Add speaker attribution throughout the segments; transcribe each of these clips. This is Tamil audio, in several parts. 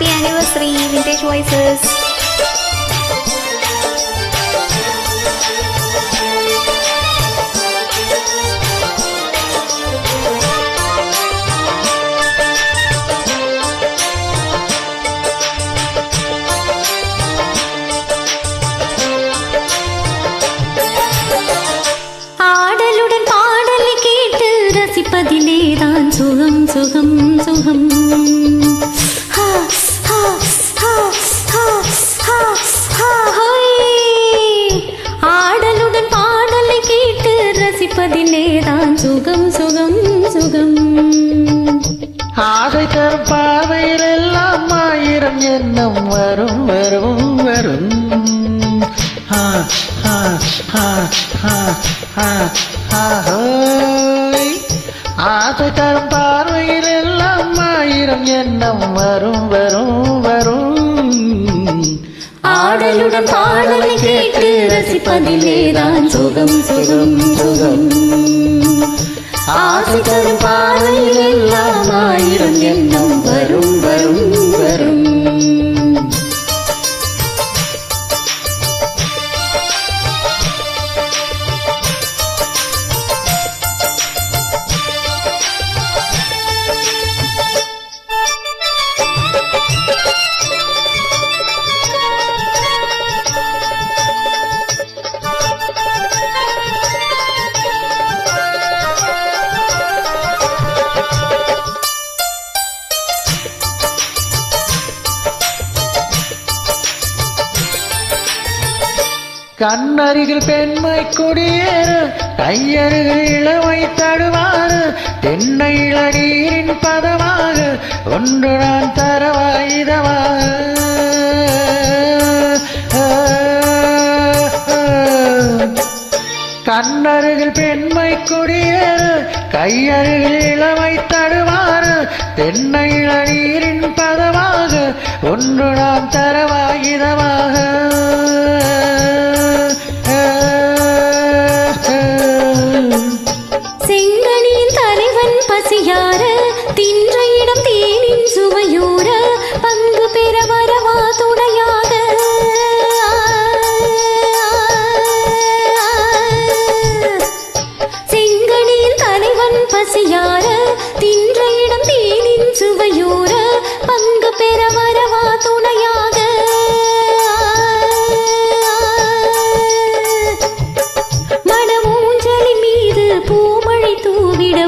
Speaker 1: ஹாப்பி ஆனிவர்சரி விண்டேஜ் வாய்ஸஸ் சுகம் சுகம் சுகம்
Speaker 2: ஆசை ஆயிரம் எண்ணம் வரும் வரும் வரும். ஆ, ஆ, ஆ, ஆ, ஆ, ஆ, ஆசை தரும் பார்வையில் எல்லாம் ஆயிரம் எண்ணம் வரும் வரும் வரும்.
Speaker 1: ஆடலுடன் பாடலை கேட்டு ரசிப்பதிலே தான் சுகம் சுகம் சுகம். ஆசை தரும்
Speaker 2: கண்ணருகில் பெண்மை குடியேறு கையருகில் இளமை தடுவாறு தென்னை இளநீரின் பதமாக ஒன்று நான் தரவாயுதமாக கண்ணருகில் பெண்மை குடியேறு கையருகில் இளமை தடுவாறு தென்னை இளநீரின் பதமாக ஒன்று நாம் தரவாயுதமாக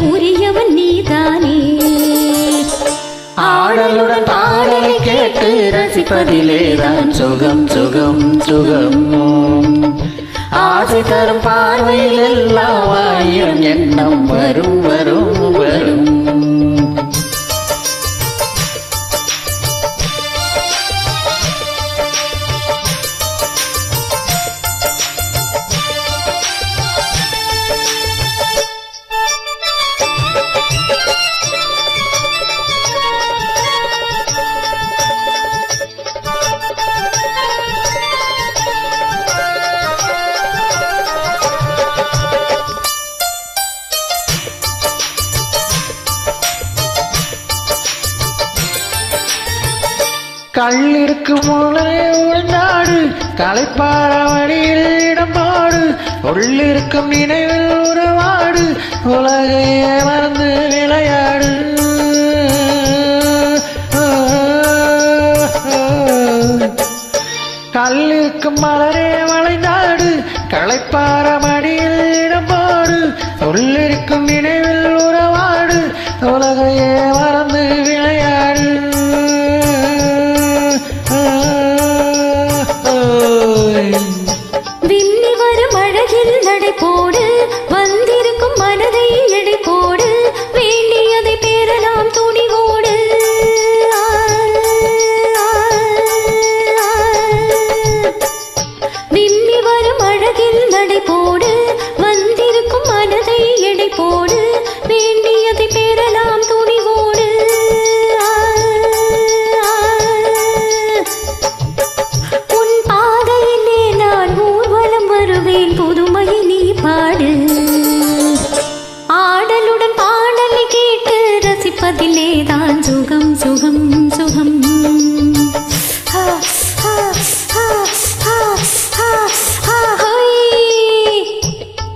Speaker 1: உரியவன் நீதானே.
Speaker 2: ஆடலுடன் பாடலை கேட்டு ரசிப்பதிலே தான் சுகம் சுகம் சுகம் ஆசை தரும் பார்வையில் எல்லாம் எண்ணம் வரும் வரும். கல்லிருக்கு முன்னே உள்நாடு களைப்பார வழியில் இடம்பாடு உள்ளிருக்கும் நினைவில் உறவாடு உலகையே மறந்து விளையாடு. கல்லிருக்கும் மலரே வளைந்தாடு களைப்பார மடியில்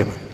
Speaker 3: Дякую.